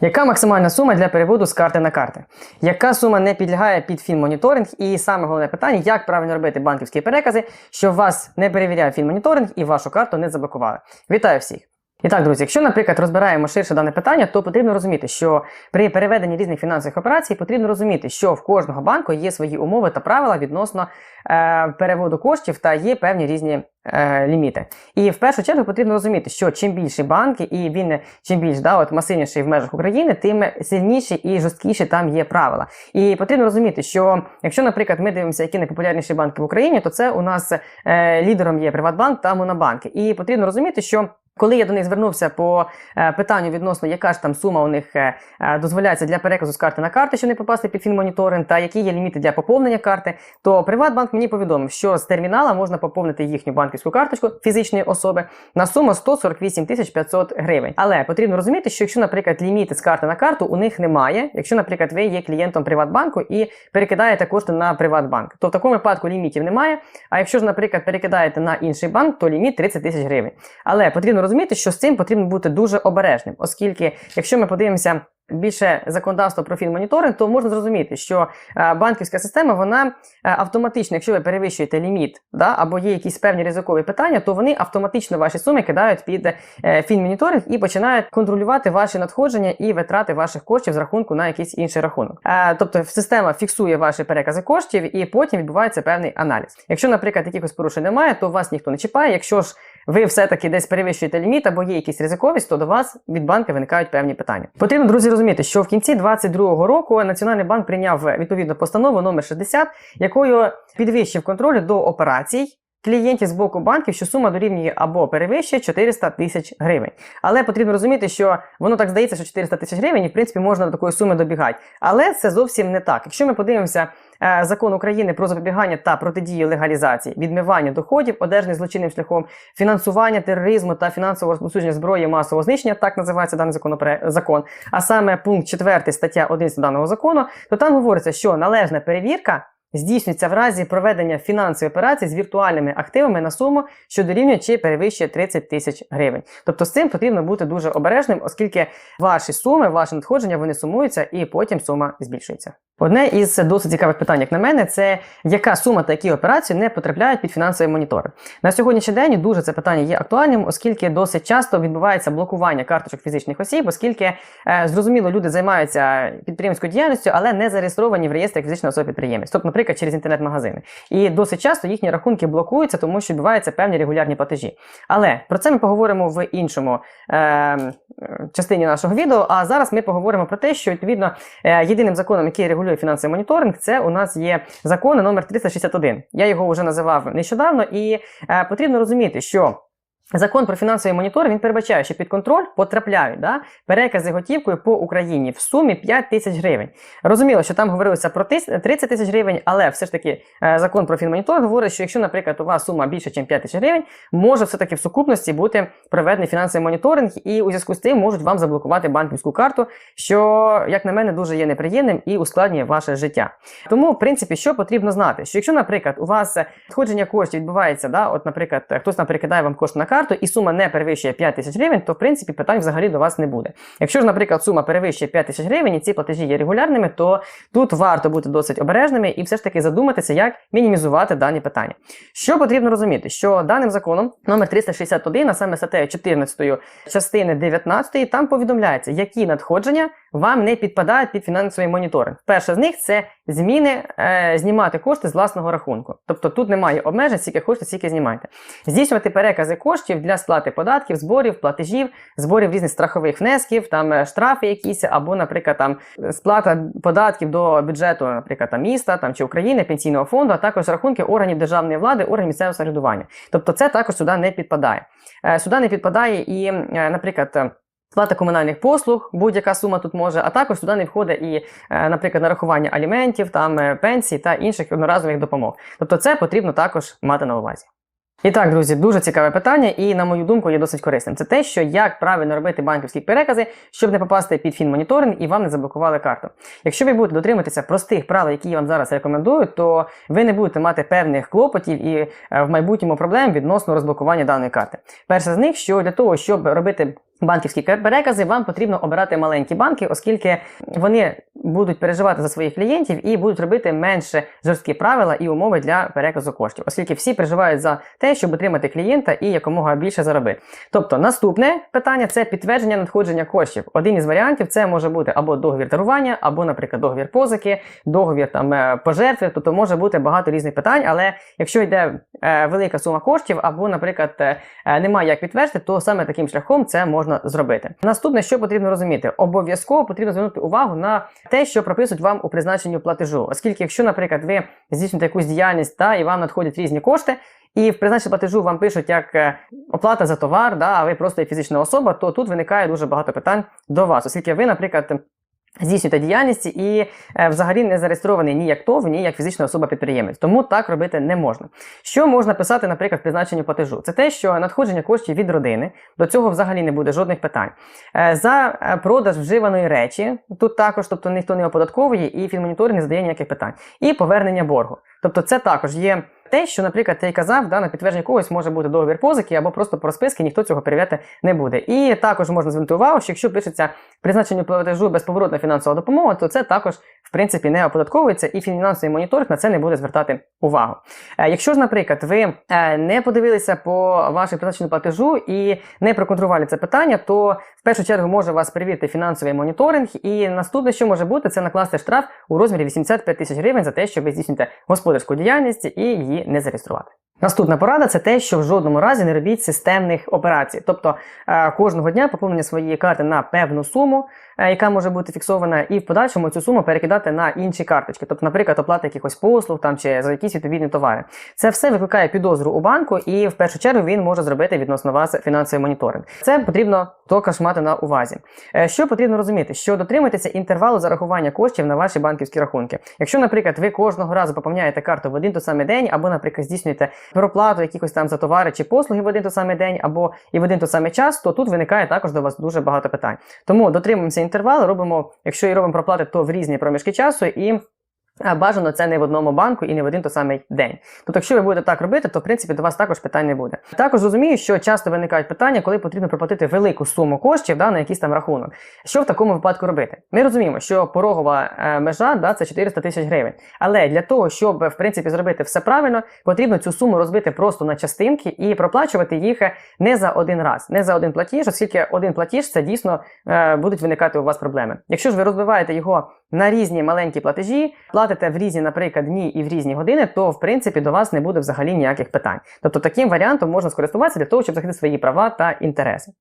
Яка максимальна сума для переводу з карти на карти? Яка сума не підлягає під фінмоніторинг? І саме головне питання, як правильно робити банківські перекази, щоб вас не перевіряв фінмоніторинг і вашу карту не заблокували. Вітаю всіх! І так, друзі, якщо, наприклад, розбираємо ширше дане питання, то потрібно розуміти, що при переведенні різних фінансових операцій потрібно розуміти, що в кожного банку є свої умови та правила відносно е, переводу коштів та є певні різні е, ліміти. І в першу чергу потрібно розуміти, що чим більші банки, і він чим більш да, от масивніший в межах України, тим сильніші і жорсткіші там є правила. І потрібно розуміти, що якщо, наприклад, ми дивимося, які найпопулярніші банки в Україні, то це у нас е, лідером є Приватбанк та Монобанки. І потрібно розуміти, що коли я до них звернувся по е, питанню відносно, яка ж там сума у них е, е, дозволяється для переказу з карти на карти, щоб не попасти під фінмоніторинг, та які є ліміти для поповнення карти, то Приватбанк мені повідомив, що з термінала можна поповнити їхню банківську карточку фізичної особи на суму 148 тисяч 500 гривень. Але потрібно розуміти, що якщо, наприклад, ліміти з карти на карту у них немає, якщо, наприклад, ви є клієнтом Приватбанку і перекидаєте кошти на Приватбанк, то в такому випадку лімітів немає. А якщо ж, наприклад, перекидаєте на інший банк, то ліміт 30 тисяч гривень. Але потрібно розуміти, що з цим потрібно бути дуже обережним, оскільки, якщо ми подивимося більше законодавство про фінмоніторинг, то можна зрозуміти, що е, банківська система вона е, автоматично, якщо ви перевищуєте ліміт, да, або є якісь певні ризикові питання, то вони автоматично ваші суми кидають під е, фінмоніторинг і починають контролювати ваші надходження і витрати ваших коштів з рахунку на якийсь інший рахунок. Тобто система фіксує ваші перекази коштів, і потім відбувається певний аналіз. Якщо, наприклад, якихось порушень немає, то вас ніхто не чіпає. Якщо ж ви все-таки десь перевищуєте ліміт або є якісь ризиковість, то до вас від банку виникають певні питання. Потрібно, друзі, розуміти, що в кінці 2022 року Національний банк прийняв відповідну постанову номер 60, якою підвищив контроль до операцій. Клієнтів з боку банків, що сума дорівнює або перевищує 400 тисяч гривень. Але потрібно розуміти, що воно так здається, що 400 тисяч гривень, і в принципі можна до такої суми добігати. Але це зовсім не так. Якщо ми подивимося е, закон України про запобігання та протидію легалізації, відмивання доходів, одержаних злочинним шляхом, фінансування тероризму та фінансового розповсюдження зброї масового знищення, так називається даний закон. А саме пункт 4 стаття 11 даного закону, то там говориться, що належна перевірка. Здійснюється в разі проведення фінансової операції з віртуальними активами на суму, що дорівнює чи перевищує 30 тисяч гривень. Тобто з цим потрібно бути дуже обережним, оскільки ваші суми, ваші надходження вони сумуються і потім сума збільшується. Одне із досить цікавих питань, як на мене, це яка сума та які операції не потрапляють під фінансові монітори. На сьогоднішній день дуже це питання є актуальним, оскільки досить часто відбувається блокування карточок фізичних осіб, оскільки е, зрозуміло, люди займаються підприємською діяльністю, але не зареєстровані в реєстрі фізичної особи підприємець, тобто, наприклад, через інтернет-магазини. І досить часто їхні рахунки блокуються, тому що відбуваються певні регулярні платежі. Але про це ми поговоримо в іншому е, частині нашого відео. А зараз ми поговоримо про те, що відповідно е, єдиним законом, який регулює фінансовий моніторинг, це у нас є закон номер 361. Я його вже називав нещодавно, і е, потрібно розуміти, що. Закон про фінансовий монітор він передбачає, що під контроль потрапляють да, перекази готівкою по Україні в сумі 5 тисяч гривень. Розуміло, що там говорилося про 30 тисяч гривень, але все ж таки е, закон про фінмонітор говорить, що якщо, наприклад, у вас сума більше, ніж 5 тисяч гривень, може все-таки в сукупності бути проведений фінансовий моніторинг, і у зв'язку з тим можуть вам заблокувати банківську карту, що, як на мене, дуже є неприємним і ускладнює ваше життя. Тому, в принципі, що потрібно знати, що якщо, наприклад, у вас надходження коштів відбувається, да, от, наприклад, хтось нам вам кошти на карту, карту і сума не перевищує 5 тисяч гривень, то в принципі питань взагалі до вас не буде. Якщо ж, наприклад, сума перевищує 5 тисяч гривень і ці платежі є регулярними, то тут варто бути досить обережними і все ж таки задуматися, як мінімізувати дані питання. Що потрібно розуміти, що даним законом номер 361, а саме статтею 14 частини 19, там повідомляється, які надходження вам не підпадають під фінансовий моніторинг. Перше з них це зміни е, знімати кошти з власного рахунку. Тобто тут немає обмежень, скільки хочете, стільки знімайте. Здійснювати перекази коштів для сплати податків, зборів, платежів, зборів різних страхових внесків, там е, штрафи якісь, або, наприклад, там сплата податків до бюджету, наприклад, там, міста там, чи України, пенсійного фонду, а також рахунки органів державної влади, органів місцевого самоврядування. Тобто це також сюди не підпадає. Е, сюди не підпадає і, е, наприклад, Сплата комунальних послуг, будь-яка сума тут може, а також туди не входить і, е, наприклад, нарахування аліментів, там е, пенсій та інших одноразових допомог. Тобто це потрібно також мати на увазі. І так, друзі, дуже цікаве питання, і, на мою думку, є досить корисним. Це те, що як правильно робити банківські перекази, щоб не попасти під фінмоніторинг і вам не заблокували карту. Якщо ви будете дотримуватися простих правил, які я вам зараз рекомендую, то ви не будете мати певних клопотів і е, в майбутньому проблем відносно розблокування даної карти. Перше з них, що для того, щоб робити банківські перекази, вам потрібно обирати маленькі банки, оскільки вони будуть переживати за своїх клієнтів і будуть робити менше жорсткі правила і умови для переказу коштів, оскільки всі переживають за те, щоб отримати клієнта і якомога більше заробити. Тобто, наступне питання це підтвердження надходження коштів. Один із варіантів це може бути або договір дарування, або, наприклад, договір позики, договір там е, пожертви. Тобто може бути багато різних питань, але якщо йде е, велика сума коштів, або, наприклад, е, е, немає як підтвердити, то саме таким шляхом це можна зробити. Наступне, що потрібно розуміти, обов'язково потрібно звернути увагу на те, що прописують вам у призначенню платежу. Оскільки, якщо, наприклад, ви здійснюєте якусь діяльність та і вам надходять різні кошти. І в призначенні платежу вам пишуть як е, оплата за товар, да, а ви просто є фізична особа, то тут виникає дуже багато питань до вас, оскільки ви, наприклад, здійснюєте діяльність і е, взагалі не зареєстрований ні як ТОВ, ні як фізична особа-підприємець. Тому так робити не можна. Що можна писати, наприклад, в призначенні платежу? Це те, що надходження коштів від родини, до цього взагалі не буде жодних питань. Е, За е, продаж вживаної речі, тут також, тобто ніхто не оподатковує, і фінмоніторинг не задає ніяких питань. І повернення боргу. Тобто, це також є. Те, що, наприклад, й казав, да, на підтвердження когось може бути договір позики або просто по розписки, ніхто цього перевіряти не буде. І також можна звернути увагу, що якщо пишеться призначенню платежу безповоротна фінансова допомога, то це також в принципі не оподатковується, і фінансовий моніторинг на це не буде звертати увагу. Е, Якщо ж, наприклад, ви е, не подивилися по вашій призначенню платежу і не проконтролювали це питання, то в першу чергу може вас перевірити фінансовий моніторинг, і наступне, що може бути, це накласти штраф у розмірі 85 тисяч гривень за те, що ви здійснюєте господарську діяльність і її не зареєструвати. Наступна порада це те, що в жодному разі не робіть системних операцій. Тобто е, кожного дня поповнення своєї карти на певну суму, е, яка може бути фіксована, і в подальшому цю суму перекидати на інші карточки. Тобто, наприклад, оплата якихось послуг там чи за якісь відповідні товари. Це все викликає підозру у банку, і в першу чергу він може зробити відносно вас фінансовий моніторинг. Це потрібно також мати на увазі. Е, Що потрібно розуміти, що дотримуйтеся інтервалу зарахування коштів на ваші банківські рахунки. Якщо, наприклад, ви кожного разу поповняєте карту в один той самий день, або, наприклад, здійснюєте проплату якихось там за товари чи послуги в один той самий день, або і в один той самий час, то тут виникає також до вас дуже багато питань. Тому дотримуємося інтервал, робимо, якщо і робимо проплати, то в різні проміжки часу і. Бажано це не в одному банку і не в один той самий день. Тобто, якщо ви будете так робити, то в принципі до вас також питань не буде. Також розумію, що часто виникають питання, коли потрібно проплатити велику суму коштів да, на якийсь там рахунок. Що в такому випадку робити? Ми розуміємо, що порогова е, межа да, це 400 тисяч гривень. Але для того, щоб в принципі зробити все правильно, потрібно цю суму розбити просто на частинки і проплачувати їх не за один раз, не за один платіж, оскільки один платіж це дійсно е, будуть виникати у вас проблеми. Якщо ж ви розбиваєте його на різні маленькі платежі, платите в різні, наприклад, дні і в різні години, то в принципі до вас не буде взагалі ніяких питань. Тобто таким варіантом можна скористуватися для того, щоб захистити свої права та інтереси.